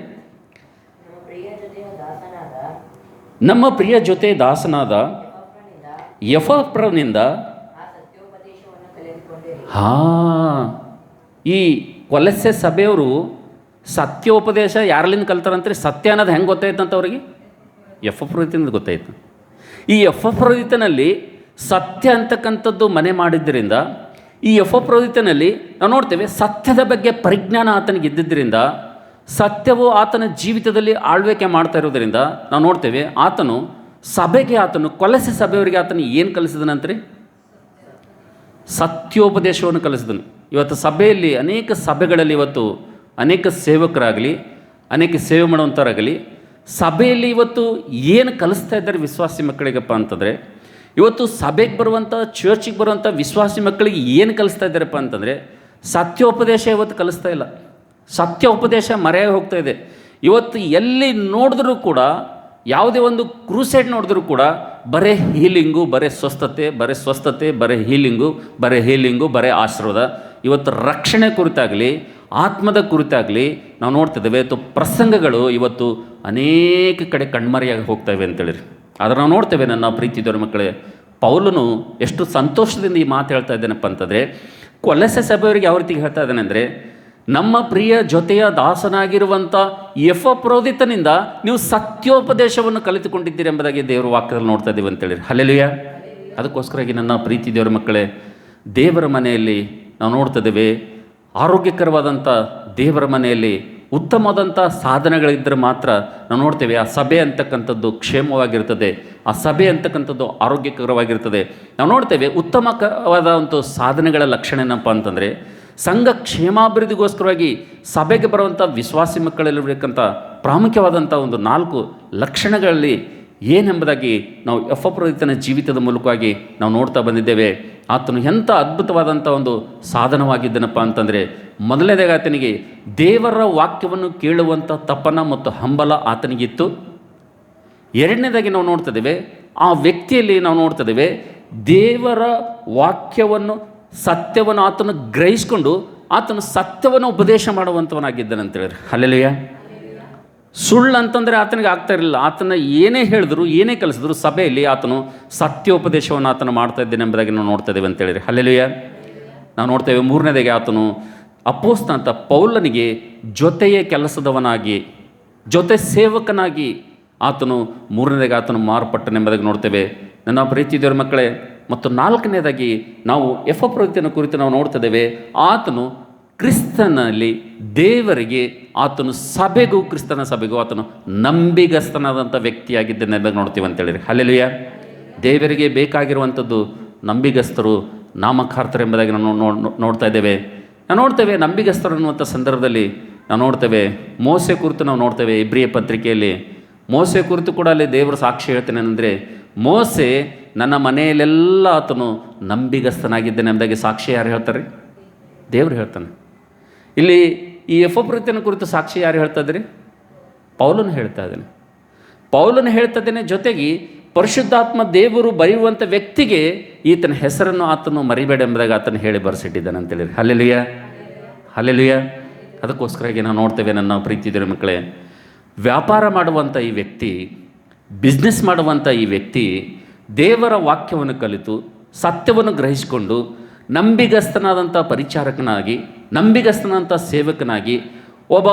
ನಮ್ಮ ಪ್ರಿಯ ಜೊತೆ ದಾಸನಾದ ಯಫಪ್ರನಿಂದ ಹಾ, ಈ ಕೊಲೆಸೆ ಸಭೆಯವರು ಸತ್ಯೋಪದೇಶ ಯಾರಲ್ಲಿಂದ ಕಲ್ತಾರಂತೆ ಸತ್ಯ ಅನ್ನೋದು ಹೆಂಗೆ ಗೊತ್ತಾಯ್ತಂತ ಅವ್ರಿಗೆ? ಎಫ್ ಎಫ್ ಗೊತ್ತಾಯಿತು. ಈ ಎಫ್ ಪ್ರೋದಿತನಲ್ಲಿ ಸತ್ಯ ಅಂತಕ್ಕಂಥದ್ದು ಮನೆ ಮಾಡಿದ್ದರಿಂದ ಈ ಎಫ್ ಪ್ರೋದಿತನಲ್ಲಿ ನಾವು ನೋಡ್ತೇವೆ, ಸತ್ಯದ ಬಗ್ಗೆ ಪರಿಜ್ಞಾನ ಆತನಿಗೆ ಇದ್ದಿದ್ದರಿಂದ, ಸತ್ಯವು ಆತನ ಜೀವಿತದಲ್ಲಿ ಆಳ್ವಿಕೆ ಮಾಡ್ತಾ ಇರೋದರಿಂದ ನಾವು ನೋಡ್ತೇವೆ, ಆತನು ಸಭೆಗೆ ಆತನು, ಕೊಲೆಸೆ ಸಭೆಯವರಿಗೆ ಆತನು ಏನು ಕಲಿಸಿದನಂತ್ರಿ? ಸತ್ಯೋಪದೇಶವನ್ನು ಕಲಿಸಿದನು. ಇವತ್ತು ಸಭೆಯಲ್ಲಿ ಅನೇಕ ಸಭೆಗಳಲ್ಲಿ ಇವತ್ತು ಅನೇಕ ಸೇವಕರಾಗಲಿ, ಅನೇಕ ಸೇವೆ ಮಾಡುವಂಥವರಾಗಲಿ ಸಭೆಯಲ್ಲಿ ಇವತ್ತು ಏನು ಕಲಿಸ್ತಾ ಇದ್ದಾರೆ ವಿಶ್ವಾಸಿ ಮಕ್ಕಳಿಗಪ್ಪ ಅಂತಂದರೆ, ಇವತ್ತು ಸಭೆಗೆ ಬರುವಂಥ ಚರ್ಚಿಗೆ ಬರುವಂಥ ವಿಶ್ವಾಸಿ ಮಕ್ಕಳಿಗೆ ಏನು ಕಲಿಸ್ತಾ ಇದ್ದಾರಪ್ಪ ಅಂತಂದರೆ, ಸತ್ಯೋಪದೇಶ ಇವತ್ತು ಕಲಿಸ್ತಾ ಇಲ್ಲ. ಸತ್ಯೋಪದೇಶ ಮರೆಯಾಗಿ ಹೋಗ್ತಾ ಇದೆ. ಇವತ್ತು ಎಲ್ಲಿ ನೋಡಿದ್ರೂ ಕೂಡ ಯಾವುದೇ ಒಂದು ಕ್ರೂಸೈಡ್ ನೋಡಿದ್ರೂ ಕೂಡ ಬರೇ ಹೀಲಿಂಗು ಬರೇ ಸ್ವಸ್ಥತೆ ಬರೇ ಸ್ವಸ್ಥತೆ, ಬರೇ ಹೀಲಿಂಗು ಬರೇ ಹೀಲಿಂಗು ಬರೇ ಆಶೀರ್ವಾದ. ಇವತ್ತು ರಕ್ಷಣೆ ಕುರಿತಾಗಲಿ, ಆತ್ಮದ ಕುರಿತಾಗಲಿ ನಾವು ನೋಡ್ತಿದ್ದೇವೆ ಅಥವಾ ಪ್ರಸಂಗಗಳು ಇವತ್ತು ಅನೇಕ ಕಡೆ ಕಣ್ಮರೆಯಾಗಿ ಹೋಗ್ತವೆ ಅಂತೇಳಿ ಆದರೆ ನಾವು ನೋಡ್ತೇವೆ ನನ್ನ ಪ್ರೀತಿದವರ ಮಕ್ಕಳೇ, ಪೌಲನು ಎಷ್ಟು ಸಂತೋಷದಿಂದ ಈ ಮಾತು ಹೇಳ್ತಾ ಇದ್ದೇನಪ್ಪ ಅಂತಂದರೆ ಕೊಲೆಸೆ ಸಭೆಯವರಿಗೆ ಯಾವ ರೀತಿ ಹೇಳ್ತಾ ಇದ್ದಾನೆ ಅಂದರೆ ನಮ್ಮ ಪ್ರಿಯ ಜೊತೆಯ ದಾಸನಾಗಿರುವಂಥ ಎಫ ಪ್ರೋದಿತನಿಂದ ನೀವು ಸತ್ಯೋಪದೇಶವನ್ನು ಕಲಿತುಕೊಂಡಿದ್ದೀರಿ ಎಂಬುದಾಗಿ ದೇವರ ವಾಕ್ಯದಲ್ಲಿ ನೋಡ್ತಾ ಇದ್ದೀವಿ ಅಂತೇಳಿ ಹಲೆಲುಯ ಅದಕ್ಕೋಸ್ಕರಾಗಿ ನನ್ನ ಪ್ರೀತಿ ದೇವರ ಮಕ್ಕಳೇ, ದೇವರ ಮನೆಯಲ್ಲಿ ನಾವು ನೋಡ್ತಿದ್ದೇವೆ ಆರೋಗ್ಯಕರವಾದಂಥ ದೇವರ ಮನೆಯಲ್ಲಿ ಉತ್ತಮವಾದಂಥ ಸಾಧನಗಳಿದ್ದರೆ ಮಾತ್ರ ನಾವು ನೋಡ್ತೇವೆ, ಆ ಸಭೆ ಅಂತಕ್ಕಂಥದ್ದು ಕ್ಷೇಮವಾಗಿರ್ತದೆ, ಆ ಸಭೆ ಅಂತಕ್ಕಂಥದ್ದು ಆರೋಗ್ಯಕರವಾಗಿರ್ತದೆ. ನಾವು ನೋಡ್ತೇವೆ ಉತ್ತಮಕರವಾದ ಒಂದು ಸಾಧನೆಗಳ ಲಕ್ಷಣ ಏನಪ್ಪ ಅಂತಂದರೆ ಸಂಘ ಕ್ಷೇಮಾಭಿವೃದ್ಧಿಗೋಸ್ಕರವಾಗಿ ಸಭೆಗೆ ಬರುವಂಥ ವಿಶ್ವಾಸಿ ಮಕ್ಕಳಲ್ಲಿರಬೇಕಂತ ಪ್ರಾಮುಖ್ಯವಾದಂಥ ಒಂದು ನಾಲ್ಕು ಲಕ್ಷಣಗಳಲ್ಲಿ ಏನೆಂಬುದಾಗಿ ನಾವು ಯಫಪ್ರೋಹಿತನ ಜೀವಿತದ ಮೂಲಕವಾಗಿ ನಾವು ನೋಡ್ತಾ ಬಂದಿದ್ದೇವೆ. ಆತನು ಎಂಥ ಅದ್ಭುತವಾದಂಥ ಒಂದು ಸಾಧನವಾಗಿದ್ದನಪ್ಪ ಅಂತಂದರೆ ಮೊದಲನೇದಾಗಿ ಆತನಿಗೆ ದೇವರ ವಾಕ್ಯವನ್ನು ಕೇಳುವಂಥ ತಪನ ಮತ್ತು ಹಂಬಲ ಆತನಿಗಿತ್ತು. ಎರಡನೇದಾಗಿ ನಾವು ನೋಡ್ತಿದ್ದೇವೆ ಆ ವ್ಯಕ್ತಿಯಲ್ಲಿ ನಾವು ನೋಡ್ತಿದ್ದೇವೆ ದೇವರ ವಾಕ್ಯವನ್ನು ಸತ್ಯವನ್ನು ಆತನು ಗ್ರಹಿಸ್ಕೊಂಡು ಆತನು ಸತ್ಯವನ್ನು ಉಪದೇಶ ಮಾಡುವಂಥವನಾಗಿದ್ದಾನಂತೇಳಿ ಅಲ್ಲೆಲೆಯ ಸುಳ್ಳು ಅಂತಂದರೆ ಆತನಿಗೆ ಆಗ್ತಾ ಇರಲಿಲ್ಲ. ಆತನ ಏನೇ ಹೇಳಿದ್ರು, ಏನೇ ಕಲಿಸಿದ್ರು ಸಭೆಯಲ್ಲಿ ಆತನು ಸತ್ಯೋಪದೇಶವನ್ನು ಆತನ ಮಾಡ್ತಾ ಇದ್ದೇನೆ ಎಂಬುದಾಗಿ ನಾವು ನೋಡ್ತಾ ಇದ್ದೇವೆ ಅಂತೇಳಿದ್ರೆ ಅಲ್ಲೆಲೆಯ ನಾವು ನೋಡ್ತೇವೆ ಮೂರನೇದಾಗಿ ಆತನು ಅಪೋಸ್ತ ಅಂತ ಪೌಲನಿಗೆ ಜೊತೆಯ ಕೆಲಸದವನಾಗಿ, ಜೊತೆ ಸೇವಕನಾಗಿ ಆತನು ಮೂರನೇದಾಗಿ ಆತನು ಮಾರ್ಪಟ್ಟನೆಂಬುದಾಗಿ ನೋಡ್ತೇವೆ. ನನ್ನ ಪ್ರೀತಿ ದೇವರ ಮಕ್ಕಳೇ ಮತ್ತು ನಾಲ್ಕನೇದಾಗಿ ನಾವು ಎಫ ಪ್ರವೃತ್ತಿಯನ್ನು ಕುರಿತು ನಾವು ನೋಡ್ತಿದ್ದೇವೆ, ಆತನು ಕ್ರಿಸ್ತನಲ್ಲಿ ದೇವರಿಗೆ, ಆತನು ಸಭೆಗೂ, ಕ್ರಿಸ್ತನ ಸಭೆಗೂ ಆತನು ನಂಬಿಗಸ್ತನಾದಂಥ ವ್ಯಕ್ತಿಯಾಗಿದ್ದೇನೆ ಎಂಬುದಾಗಿ ನೋಡ್ತೀವಿ ಅಂತೇಳಿದರೆ. ಅಲ್ಲೆಲಿಯ ದೇವರಿಗೆ ಬೇಕಾಗಿರುವಂಥದ್ದು ನಂಬಿಗಸ್ತರು, ನಾಮಕಾರ್ತರು ಎಂಬುದಾಗಿ ನಾವು ನೋಡ್ತಾ ಇದ್ದೇವೆ. ನಾವು ನೋಡ್ತೇವೆ ನಂಬಿಗಸ್ತರು ಅನ್ನುವಂಥ ಸಂದರ್ಭದಲ್ಲಿ ನಾವು ನೋಡ್ತೇವೆ, ಮೋಸೆ ಕುರಿತು ನಾವು ನೋಡ್ತೇವೆ ಇಬ್ರಿಯ ಪತ್ರಿಕೆಯಲ್ಲಿ. ಮೋಸೆ ಕುರಿತು ಕೂಡ ಅಲ್ಲಿ ದೇವರು ಸಾಕ್ಷಿ ಹೇಳ್ತೇನೆ ಅಂದರೆ ಮೋಸೆ ನನ್ನ ಮನೆಯಲ್ಲೆಲ್ಲ ಆತನು ನಂಬಿಗಸ್ತನಾಗಿದ್ದೇನೆ ಎಂಬುದಾಗಿ ಸಾಕ್ಷಿ ಯಾರು ಹೇಳ್ತಾರೆ? ದೇವರು ಹೇಳ್ತಾನೆ. ಇಲ್ಲಿ ಈ ಯಫೋಪ್ರೀತಿಯನ್ನು ಕುರಿತು ಸಾಕ್ಷಿ ಯಾರು ಹೇಳ್ತಾ ಇದ್ರಿ ಪೌಲನು ಹೇಳ್ತಾ ಇದ್ದಾನೆ. ಹೇಳ್ತಾ ಇದ್ದೇನೆ ಜೊತೆಗೆ ಪರಿಶುದ್ಧಾತ್ಮ ದೇವರು ಬರೆಯುವಂಥ ವ್ಯಕ್ತಿಗೆ ಈತನ ಹೆಸರನ್ನು ಆತನು ಮರಿಬೇಡ ಎಂಬುದಾಗಿ ಆತನು ಹೇಳಿ ಬರೆಸಿಟ್ಟಿದ್ದಾನೆ ಅಂತೇಳಿ ಅಲ್ಲೆಲುಯ್ಯ ಅದಕ್ಕೋಸ್ಕರ ಈಗ ನಾವು ನೋಡ್ತೇವೆ ನನ್ನ ಪ್ರೀತಿದಿರ ಮಕ್ಕಳೇ, ವ್ಯಾಪಾರ ಮಾಡುವಂಥ ಈ ವ್ಯಕ್ತಿ ಬಿಸ್ನೆಸ್ ಮಾಡುವಂಥ ಈ ವ್ಯಕ್ತಿ ದೇವರ ವಾಕ್ಯವನ್ನು ಕಲಿತು, ಸತ್ಯವನ್ನು ಗ್ರಹಿಸಿಕೊಂಡು, ನಂಬಿಗಸ್ತನಾದಂಥ ಪರಿಚಾರಕನಾಗಿ, ನಂಬಿಗಸ್ತನಾದಂಥ ಸೇವಕನಾಗಿ, ಒಬ್ಬ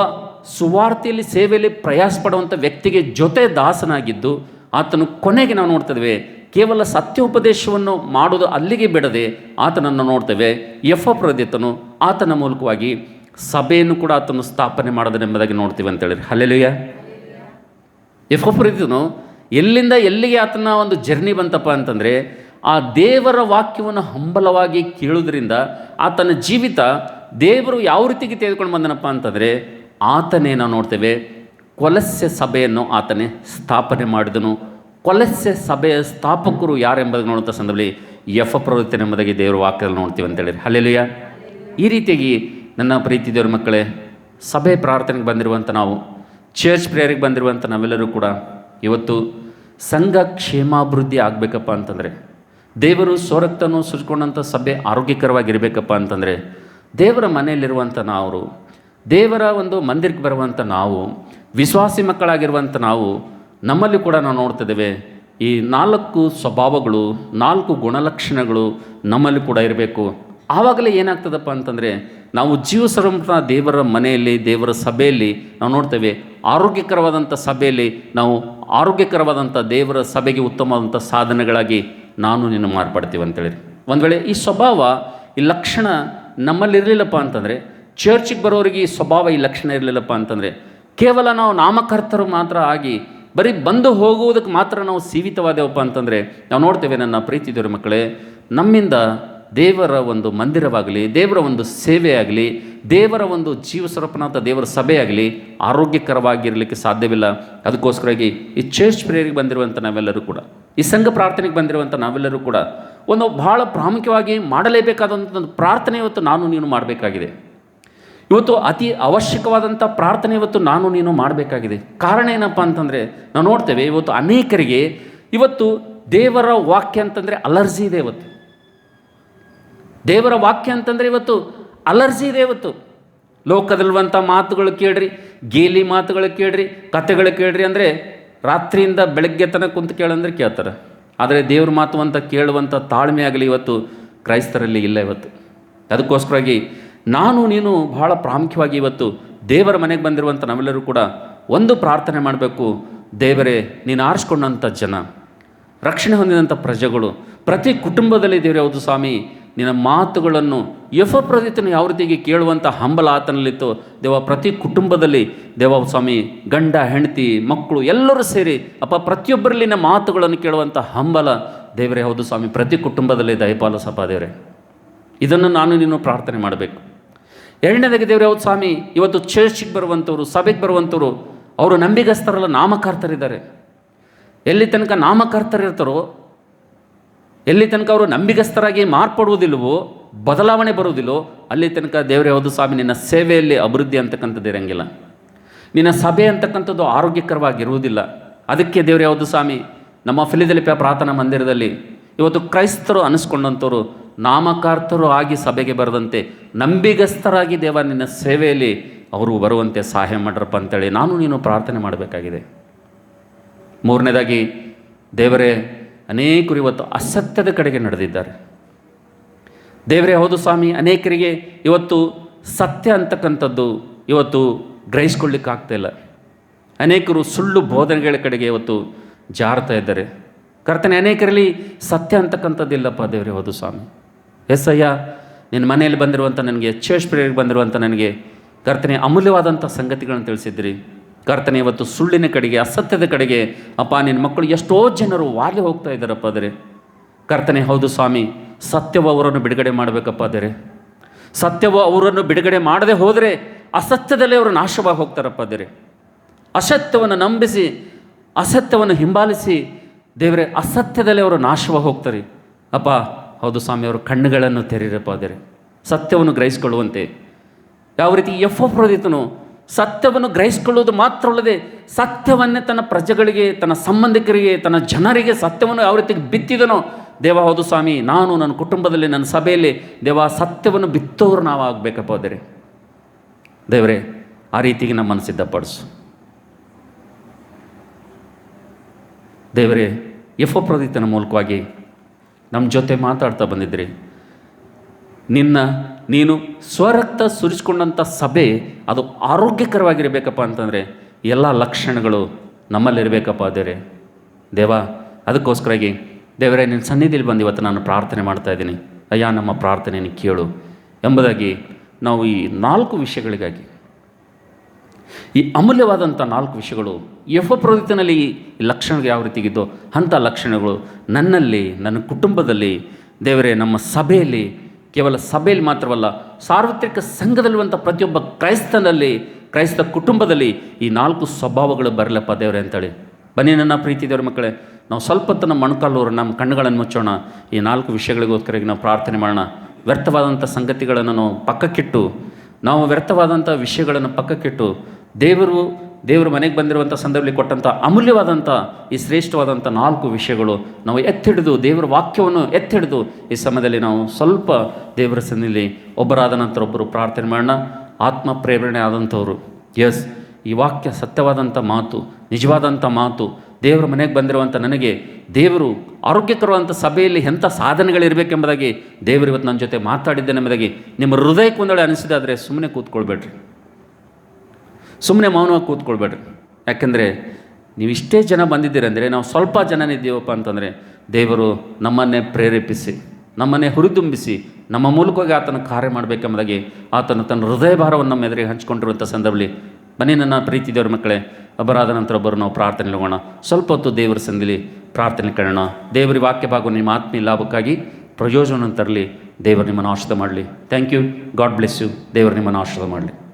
ಸುವಾರ್ತೆಯಲ್ಲಿ ಸೇವೆಯಲ್ಲಿ ಪ್ರಯಾಸ ಪಡುವಂಥ ವ್ಯಕ್ತಿಗೆ ಜೊತೆ ದಾಸನಾಗಿದ್ದು, ಆತನು ಕೊನೆಗೆ ನಾವು ನೋಡ್ತೇವೆ, ಕೇವಲ ಸತ್ಯೋಪದೇಶವನ್ನು ಮಾಡೋದು ಅಲ್ಲಿಗೆ ಬಿಡದೆ ಆತನನ್ನು ನೋಡ್ತೇವೆ. ಎಫ್ ಪ್ರದಿತನು ಆತನ ಮೂಲಕವಾಗಿ ಸಭೆಯನ್ನು ಕೂಡ ಆತನು ಸ್ಥಾಪನೆ ಮಾಡೋದನೆಂಬುದಾಗಿ ನೋಡ್ತೀವಿ ಅಂತೇಳಿ ಅಲ್ಲೆಲುಯ್ಯ ಎಫೋಪ್ರೀತಿನು ಎಲ್ಲಿಂದ ಎಲ್ಲಿಗೆ ಆತನ ಒಂದು ಜರ್ನಿ ಬಂತಪ್ಪ ಅಂತಂದರೆ, ಆ ದೇವರ ವಾಕ್ಯವನ್ನು ಹಂಬಲವಾಗಿ ಕೇಳೋದ್ರಿಂದ ಆತನ ಜೀವಿತ ದೇವರು ಯಾವ ರೀತಿಗೆ ತೆಗೆದುಕೊಂಡು ಬಂದನಪ್ಪ ಅಂತಂದರೆ, ಆತನೇ ನಾವು ನೋಡ್ತೇವೆ, ಕೊಲಸ್ಯ ಸಭೆಯನ್ನು ಆತನೇ ಸ್ಥಾಪನೆ ಮಾಡಿದನು. ಕೊಲಸ್ಯ ಸಭೆಯ ಸ್ಥಾಪಕರು ಯಾರೆಂಬುದನ್ನು ನೋಡುವಂಥ ಸಂದರ್ಭದಲ್ಲಿ ಯಫ ಎಂಬುದಾಗಿ ದೇವರ ವಾಕ್ಯದಲ್ಲಿ ನೋಡ್ತೀವಿ ಅಂತೇಳಿ ಅಲ್ಲೆಲುಯ್ಯ ಈ ರೀತಿಯಾಗಿ ನನ್ನ ಪ್ರೀತಿ ದೇವರ ಮಕ್ಕಳೇ, ಸಭೆ ಪ್ರಾರ್ಥನೆಗೆ ಬಂದಿರುವಂಥ ನಾವು ಚರ್ಚ್ ಪ್ರೇಯರಿಗೆ ಬಂದಿರುವಂಥ ನಾವೆಲ್ಲರೂ ಕೂಡ ಇವತ್ತು ಸಂಘ ಕ್ಷೇಮಾಭಿವೃದ್ಧಿ ಆಗಬೇಕಪ್ಪ ಅಂತಂದರೆ, ದೇವರು ಸ್ವರಕ್ತನು ಸುರಿಸ್ಕೊಂಡಂಥ ಸಭೆ ಆರೋಗ್ಯಕರವಾಗಿರಬೇಕಪ್ಪ ಅಂತಂದರೆ, ದೇವರ ಮನೆಯಲ್ಲಿರುವಂಥ ನಾವು, ದೇವರ ಒಂದು ಮಂದಿರಕ್ಕೆ ಬರುವಂಥ ನಾವು, ವಿಶ್ವಾಸಿ ಮಕ್ಕಳಾಗಿರುವಂಥ ನಾವು, ನಮ್ಮಲ್ಲಿ ಕೂಡ ನಾವು ನೋಡ್ತಿದ್ದೇವೆ, ಈ ನಾಲ್ಕು ಸ್ವಭಾವಗಳು, ನಾಲ್ಕು ಗುಣಲಕ್ಷಣಗಳು ನಮ್ಮಲ್ಲಿ ಕೂಡ ಇರಬೇಕು. ಆವಾಗಲೇ ಏನಾಗ್ತದಪ್ಪ ಅಂತಂದರೆ, ನಾವು ಜೀವ ಸರ್ವಂತ ದೇವರ ಮನೆಯಲ್ಲಿ, ದೇವರ ಸಭೆಯಲ್ಲಿ ನಾವು ನೋಡ್ತೇವೆ, ಆರೋಗ್ಯಕರವಾದಂಥ ಸಭೆಯಲ್ಲಿ ನಾವು ಆರೋಗ್ಯಕರವಾದಂಥ ದೇವರ ಸಭೆಗೆ ಉತ್ತಮವಾದಂಥ ಸಾಧನೆಗಳಾಗಿ ನಾನು ನಿನ್ನ ಮಾರ್ಪಡ್ತೀವಿ ಅಂತೇಳಿ ಒಂದು ವೇಳೆ ಈ ಸ್ವಭಾವ, ಈ ಲಕ್ಷಣ ನಮ್ಮಲ್ಲಿರಲಿಲ್ಲಪ್ಪ ಅಂತಂದರೆ, ಚರ್ಚಿಗೆ ಬರೋರಿಗೆ ಈ ಸ್ವಭಾವ, ಈ ಲಕ್ಷಣ ಇರಲಿಲ್ಲಪ್ಪ ಅಂತಂದರೆ, ಕೇವಲ ನಾವು ನಾಮಕರ್ತರು ಮಾತ್ರ ಆಗಿ ಬರೀ ಬಂದು ಹೋಗುವುದಕ್ಕೆ ಮಾತ್ರ ನಾವು ಸೀಮಿತವಾದೆವಪ್ಪ ಅಂತಂದರೆ, ನಾವು ನೋಡ್ತೇವೆ ನನ್ನ ಪ್ರೀತಿ ಮಕ್ಕಳೇ, ನಮ್ಮಿಂದ ದೇವರ ಒಂದು ಮಂದಿರವಾಗಲಿ, ದೇವರ ಒಂದು ಸೇವೆಯಾಗಲಿ, ದೇವರ ಒಂದು ಜೀವ ಸ್ವರೂಪನಾಥ ದೇವರ ಸಭೆಯಾಗಲಿ ಆರೋಗ್ಯಕರವಾಗಿರಲಿಕ್ಕೆ ಸಾಧ್ಯವಿಲ್ಲ. ಅದಕ್ಕೋಸ್ಕರವಾಗಿ ಈ ಚರ್ಚ್ ಪ್ರೇಯರಿಗೆ ಬಂದಿರುವಂಥ ನಾವೆಲ್ಲರೂ ಕೂಡ, ಈ ಸಂಘ ಪ್ರಾರ್ಥನೆಗೆ ಬಂದಿರುವಂಥ ನಾವೆಲ್ಲರೂ ಕೂಡ ಒಂದು ಭಾಳ ಪ್ರಾಮುಖ್ಯವಾಗಿ ಮಾಡಲೇಬೇಕಾದಂಥ ಒಂದು ಪ್ರಾರ್ಥನೆ ಇವತ್ತು ನಾನು ನೀನು ಮಾಡಬೇಕಾಗಿದೆ. ಇವತ್ತು ಅತಿ ಅವಶ್ಯಕವಾದಂಥ ಪ್ರಾರ್ಥನೆ ಇವತ್ತು ನಾನು ನೀನು ಮಾಡಬೇಕಾಗಿದೆ. ಕಾರಣ ಏನಪ್ಪ ಅಂತಂದರೆ, ನಾವು ನೋಡ್ತೇವೆ ಇವತ್ತು ಅನೇಕರಿಗೆ ಇವತ್ತು ದೇವರ ವಾಕ್ಯ ಅಂತಂದರೆ ಅಲರ್ಜಿ ಇದೆ ಇವತ್ತು. ದೇವರ ವಾಕ್ಯ ಅಂತಂದರೆ ಇವತ್ತು ಅಲರ್ಜಿ ಇದೆ ಇವತ್ತು. ಲೋಕದಲ್ಲಿರುವಂಥ ಮಾತುಗಳು ಕೇಳ್ರಿ, ಗೇಲಿ ಮಾತುಗಳು ಕೇಳ್ರಿ, ಕತೆಗಳು ಕೇಳ್ರಿ ಅಂದರೆ ರಾತ್ರಿಯಿಂದ ಬೆಳಗ್ಗೆ ತನಕ ಕುಂತು ಕೇಳಂದ್ರೆ ಕೇಳ್ತಾರೆ. ಆದರೆ ದೇವ್ರ ಮಾತು ಅಂತ ಕೇಳುವಂಥ ತಾಳ್ಮೆ ಆಗಲಿ ಇವತ್ತು ಕ್ರೈಸ್ತರಲ್ಲಿ ಇಲ್ಲ ಇವತ್ತು. ಅದಕ್ಕೋಸ್ಕರವಾಗಿ ನಾನು, ನೀನು ಬಹಳ ಪ್ರಾಮುಖ್ಯವಾಗಿ ಇವತ್ತು ದೇವರ ಮನೆಗೆ ಬಂದಿರುವಂಥ ನಾವೆಲ್ಲರೂ ಕೂಡ ಒಂದು ಪ್ರಾರ್ಥನೆ ಮಾಡಬೇಕು. ದೇವರೇ, ನೀನು ಆರಿಸ್ಕೊಂಡಂಥ ಜನ, ರಕ್ಷಣೆ ಹೊಂದಿದಂಥ ಪ್ರಜೆಗಳು, ಪ್ರತಿ ಕುಟುಂಬದಲ್ಲಿ ದೇವರು ಯಾವುದು ಸ್ವಾಮಿ ನಿನ್ನ ಮಾತುಗಳನ್ನು ಯಫ ಪ್ರದಿತನು ಯಾವ ರೀತಿಗೆ ಕೇಳುವಂಥ ಹಂಬಲ ಆತನಲ್ಲಿತ್ತು, ದೇವ, ಪ್ರತಿ ಕುಟುಂಬದಲ್ಲಿ ದೇವ ಸ್ವಾಮಿ, ಗಂಡ, ಹೆಂಡತಿ, ಮಕ್ಕಳು ಎಲ್ಲರೂ ಸೇರಿ, ಅಪ್ಪ ಪ್ರತಿಯೊಬ್ಬರಲ್ಲಿನ ಮಾತುಗಳನ್ನು ಕೇಳುವಂಥ ಹಂಬಲ, ದೇವರೇ, ಹೌದು ಸ್ವಾಮಿ, ಪ್ರತಿ ಕುಟುಂಬದಲ್ಲಿ ದಯಪಾಲಸಪ್ಪ ದೇವರೇ. ಇದನ್ನು ನಾನು ನೀನು ಪ್ರಾರ್ಥನೆ ಮಾಡಬೇಕು. ಎರಡನೇದಾಗಿ ದೇವರೇ, ಹೌದು ಸ್ವಾಮಿ, ಇವತ್ತು ಚರ್ಚಿಗೆ ಬರುವಂಥವ್ರು, ಸಭೆಗೆ ಬರುವಂಥವ್ರು, ಅವರು ನಂಬಿಗಸ್ತರಲ್ಲ ನಾಮಕರ್ತರಿದ್ದಾರೆ. ಎಲ್ಲಿ ತನಕ ನಾಮಕರ್ತರಿರ್ತಾರೋ ಎಲ್ಲಿ ತನಕ ಅವರು ನಂಬಿಕಸ್ಥರಾಗಿ ಮಾರ್ಪಡುವುದಿಲ್ಲವೋ, ಬದಲಾವಣೆ ಬರುವುದಿಲ್ಲೋ ಅಲ್ಲಿ ತನಕ ದೇವರೇ ಯಾವುದು ಸ್ವಾಮಿ, ನಿನ್ನ ಸೇವೆಯಲ್ಲಿ ಅಭಿವೃದ್ಧಿ ಅಂತಕ್ಕಂಥದ್ದು ಇರಂಗಿಲ್ಲ. ನಿನ್ನ ಸಭೆ ಅಂತಕ್ಕಂಥದ್ದು ಆರೋಗ್ಯಕರವಾಗಿರುವುದಿಲ್ಲ. ಅದಕ್ಕೆ ದೇವರೇ ಯಾವುದು ಸ್ವಾಮಿ, ನಮ್ಮ ಫಿಲಿದಲಿಪ ಪ್ರಾರ್ಥನಾ ಮಂದಿರದಲ್ಲಿ ಇವತ್ತು ಕ್ರೈಸ್ತರು ಅನಿಸ್ಕೊಂಡಂಥವ್ರು, ನಾಮಕಾರ್ತರು ಆಗಿ ಸಭೆಗೆ ಬರದಂತೆ ನಂಬಿಗಸ್ತರಾಗಿ ದೇವ ನಿನ್ನ ಸೇವೆಯಲ್ಲಿ ಅವರು ಬರುವಂತೆ ಸಹಾಯ ಮಾಡ್ರಪ್ಪ ಅಂತೇಳಿ ನಾನು ನೀನು ಪ್ರಾರ್ಥನೆ ಮಾಡಬೇಕಾಗಿದೆ. ಮೂರನೇದಾಗಿ, ದೇವರೇ ಅನೇಕರು ಇವತ್ತು ಅಸತ್ಯದ ಕಡೆಗೆ ನಡೆದಿದ್ದಾರೆ. ದೇವರೇ ಹೌದು ಸ್ವಾಮಿ, ಅನೇಕರಿಗೆ ಇವತ್ತು ಸತ್ಯ ಅಂತಕ್ಕಂಥದ್ದು ಇವತ್ತು ಗ್ರಹಿಸ್ಕೊಳ್ಳಿಕ್ಕೆ ಆಗ್ತಾ ಇಲ್ಲ. ಅನೇಕರು ಸುಳ್ಳು ಬೋಧನೆಗಳ ಕಡೆಗೆ ಇವತ್ತು ಜಾರ್ತಾ ಇದ್ದಾರೆ. ಕರ್ತನೆ, ಅನೇಕರಲ್ಲಿ ಸತ್ಯ ಅಂತಕ್ಕಂಥದ್ದಿಲ್ಲಪ್ಪ ದೇವರೇ ಹೌದು ಸ್ವಾಮಿ. ಎಸ್ ಅಯ್ಯ ನಿನ್ನ ಮನೆಯಲ್ಲಿ ಬಂದಿರುವಂಥ ನನಗೆ ಚರ್ಚ್ ಪ್ರೇರಿಗೆ ಬಂದಿರುವಂಥ ನನಗೆ ಕರ್ತನೆ ಅಮೂಲ್ಯವಾದಂಥ ಸಂಗತಿಗಳನ್ನು ತಿಳಿಸಿದ್ರಿ ಕರ್ತನೆ, ಇವತ್ತು ಸುಳ್ಳಿನ ಕಡೆಗೆ, ಅಸತ್ಯದ ಕಡೆಗೆ, ಅಪ್ಪ, ನಿನ್ನ ಮಕ್ಕಳು ಎಷ್ಟೋ ಜನರು ವಾಲಿ ಹೋಗ್ತಾ ಇದ್ದಾರಪ್ಪ ಆದರೆ. ಕರ್ತನೆ, ಹೌದು ಸ್ವಾಮಿ, ಸತ್ಯವ ಅವರನ್ನು ಬಿಡುಗಡೆ ಮಾಡಬೇಕಪ್ಪ ಆದರೆ. ಸತ್ಯವ ಅವರನ್ನು ಬಿಡುಗಡೆ ಮಾಡದೆ ಹೋದರೆ ಅಸತ್ಯದಲ್ಲಿ ಅವರು ನಾಶವಾಗಿ ಹೋಗ್ತಾರಪ್ಪ ಆದರೆ. ಅಸತ್ಯವನ್ನು ನಂಬಿಸಿ, ಅಸತ್ಯವನ್ನು ಹಿಂಬಾಲಿಸಿ, ದೇವರೇ, ಅಸತ್ಯದಲ್ಲಿ ಅವರು ನಾಶವಾಗಿ ಹೋಗ್ತಾರೆ. ಅಪ್ಪ, ಹೌದು ಸ್ವಾಮಿ, ಅವರು ಕಣ್ಣುಗಳನ್ನು ತೆರೀರಪ್ಪ ಆದರೆ. ಸತ್ಯವನ್ನು ಗ್ರಹಿಸಿಕೊಳ್ಳುವಂತೆ. ಯಾವ ರೀತಿ ಎಫ್ ಪ್ರೋದಿತನು ಸತ್ಯವನ್ನು ಗ್ರಹಿಸಿಕೊಳ್ಳುವುದು ಮಾತ್ರವಲ್ಲದೆ ಸತ್ಯವನ್ನೇ ತನ್ನ ಪ್ರಜೆಗಳಿಗೆ, ತನ್ನ ಸಂಬಂಧಿಕರಿಗೆ, ತನ್ನ ಜನರಿಗೆ ಸತ್ಯವನ್ನು ಯಾವ ರೀತಿ ಬಿತ್ತಿದನೋ, ದೇವ ಹೌದು ಸ್ವಾಮಿ, ನಾನು ನನ್ನ ಕುಟುಂಬದಲ್ಲಿ, ನನ್ನ ಸಭೆಯಲ್ಲಿ ದೇವ ಸತ್ಯವನ್ನು ಬಿತ್ತೋರು ನಾವು ಆಗಬೇಕಪ್ಪ ದೇವರೇ, ಆ ರೀತಿಗೆ ನಮ್ಮನ್ನು ಸಿದ್ಧಪಡಿಸು. ದೇವರೇ ಯಫೋಪ್ರದಿತನ ಮೂಲಕವಾಗಿ ನಮ್ಮ ಜೊತೆ ಮಾತಾಡ್ತಾ ಬಂದಿದ್ರಿ ನಿನ್ನ, ನೀನು ಸ್ವರಕ್ತ ಸುರಿಸ್ಕೊಂಡಂಥ ಸಭೆ ಅದು ಆರೋಗ್ಯಕರವಾಗಿರಬೇಕಪ್ಪ ಅಂತಂದರೆ ಎಲ್ಲ ಲಕ್ಷಣಗಳು ನಮ್ಮಲ್ಲಿರಬೇಕಪ್ಪ ದೇವರೇ. ದೇವ ಅದಕ್ಕೋಸ್ಕರಾಗಿ ದೇವರೇ, ನಿನ್ನ ಸನ್ನಿಧಿಯಲ್ಲಿ ಬಂದು ಇವತ್ತು ನಾನು ಪ್ರಾರ್ಥನೆ ಮಾಡ್ತಾ ಇದ್ದೀನಿ. ಅಯ್ಯ, ನಮ್ಮ ಪ್ರಾರ್ಥನೆಯನ್ನು ಕೇಳು ಎಂಬುದಾಗಿ ನಾವು ಈ ನಾಲ್ಕು ವಿಷಯಗಳಿಗಾಗಿ, ಈ ಅಮೂಲ್ಯವಾದಂಥ ನಾಲ್ಕು ವಿಷಯಗಳು ಯಫಪ್ರೋದಿತನಲ್ಲಿ ಈ ಲಕ್ಷಣಗಳು ಯಾವ ರೀತಿಗಿದ್ದೋ ಅಂಥ ಲಕ್ಷಣಗಳು ನನ್ನಲ್ಲಿ, ನನ್ನ ಕುಟುಂಬದಲ್ಲಿ ದೇವರೇ, ನಮ್ಮ ಸಭೆಯಲ್ಲಿ ಕೇವಲ ಸಭೆಯಲ್ಲಿ ಮಾತ್ರವಲ್ಲ, ಸಾರ್ವತ್ರಿಕ ಸಂಘದಲ್ಲಿರುವಂಥ ಪ್ರತಿಯೊಬ್ಬ ಕ್ರೈಸ್ತನಲ್ಲಿ, ಕ್ರೈಸ್ತ ಕುಟುಂಬದಲ್ಲಿ ಈ ನಾಲ್ಕು ಸ್ವಭಾವಗಳು ಬರಲಪ್ಪ ದೇವರೇ ಅಂತೇಳಿ. ಬನ್ನಿ ನನ್ನ ಪ್ರೀತಿ ದೇವ್ರ ಮಕ್ಕಳೇ, ನಾವು ಸ್ವಲ್ಪ ತನ್ನ ಮೊಣಕಾಲೂರು ನಮ್ಮ ಕಣ್ಣುಗಳನ್ನು ಮುಚ್ಚೋಣ. ಈ ನಾಲ್ಕು ವಿಷಯಗಳಿಗೋಸ್ಕರ ನಾವು ಪ್ರಾರ್ಥನೆ ಮಾಡೋಣ. ವ್ಯರ್ಥವಾದಂಥ ಸಂಗತಿಗಳನ್ನು ನಾವು ಪಕ್ಕಕ್ಕಿಟ್ಟು, ನಾವು ವ್ಯರ್ಥವಾದಂಥ ವಿಷಯಗಳನ್ನು ಪಕ್ಕಕ್ಕಿಟ್ಟು ದೇವರು ದೇವರು ಮನೆಗೆ ಬಂದಿರುವಂಥ ಸಂದರ್ಭದಲ್ಲಿ ಕೊಟ್ಟಂಥ ಅಮೂಲ್ಯವಾದಂಥ ಈ ಶ್ರೇಷ್ಠವಾದಂಥ ನಾಲ್ಕು ವಿಷಯಗಳು ನಾವು ಎತ್ತಿಡಿದು ದೇವರ ವಾಕ್ಯವನ್ನು ಎತ್ತಿಡಿದು ಈ ಸಮಯದಲ್ಲಿ ನಾವು ಸ್ವಲ್ಪ ದೇವರ ಸನ್ನಿಲಿ ಒಬ್ಬರಾದ ನಂತರ ಒಬ್ಬರು ಪ್ರಾರ್ಥನೆ ಮಾಡೋಣ. ಆತ್ಮ ಪ್ರೇರಣೆ ಆದಂಥವ್ರು. ಎಸ್ ಈ ವಾಕ್ಯ ಸತ್ಯವಾದಂಥ ಮಾತು, ನಿಜವಾದಂಥ ಮಾತು, ದೇವರ ಮನೆಗೆ ಬಂದಿರುವಂಥ ನನಗೆ ದೇವರು ಆರೋಗ್ಯಕರವಾದಂಥ ಸಭೆಯಲ್ಲಿ ಎಂಥ ಸಾಧನೆಗಳಿರಬೇಕೆಂಬುದಾಗಿ ದೇವರು ಇವತ್ತು ನನ್ನ ಜೊತೆ ಮಾತಾಡಿದ್ದೇನೆಂಬುದಾಗಿ ನಿಮ್ಮ ಹೃದಯಕ್ಕೆ ಒಂದೊಳ್ಳೆ ಅನಿಸಿದಾದರೆ ಸುಮ್ಮನೆ ಕೂತ್ಕೊಳ್ಬೇಡ್ರಿ. ಸುಮ್ಮನೆ ಮೌನವಾಗಿ ಕೂತ್ಕೊಳ್ಬೇಡ್ರಿ. ಯಾಕೆಂದರೆ ನೀವು ಇಷ್ಟೇ ಜನ ಬಂದಿದ್ದೀರಂದರೆ ನಾವು ಸ್ವಲ್ಪ ಜನನಿದ್ದೀವಪ್ಪ ಅಂತಂದರೆ ದೇವರು ನಮ್ಮನ್ನೇ ಪ್ರೇರೇಪಿಸಿ, ನಮ್ಮನ್ನೇ ಹುರಿದುಂಬಿಸಿ, ನಮ್ಮ ಮೂಲಕವಾಗಿ ಆತನ ಕಾರ್ಯ ಮಾಡಬೇಕೆಂಬುದಾಗಿ ಆತನು ತನ್ನ ಹೃದಯ ಭಾರವನ್ನು ನಮ್ಮ ಎದುರಿಗೆ ಹಂಚಿಕೊಂಡಿರುವಂಥ ಸಂದರ್ಭದಲ್ಲಿ ಬನ್ನಿ ನನ್ನ ಪ್ರೀತಿ ದೇವ್ರ ಮಕ್ಕಳೇ ಒಬ್ಬರಾದ ನಂತರ ಒಬ್ಬರು ನಾವು ಪ್ರಾರ್ಥನೆ ಹೋಗೋಣ ಸ್ವಲ್ಪ ಹೊತ್ತು ದೇವರ ಸಂದಿಲಿ ಪ್ರಾರ್ಥನೆ ಕೇಳೋಣ. ದೇವರ ವಾಕ್ಯ ಭಾಗ ನಿಮ್ಮ ಆತ್ಮೀಯ ಲಾಭಕ್ಕಾಗಿ ಪ್ರಯೋಜನ ತರಲಿ. ದೇವರು ನಿಮ್ಮನ್ನು ಆಶ್ರದ ಮಾಡಲಿ. Thank you God bless you ದೇವರು ನಿಮ್ಮನ್ನು ಆಶ್ರದ ಮಾಡಲಿ.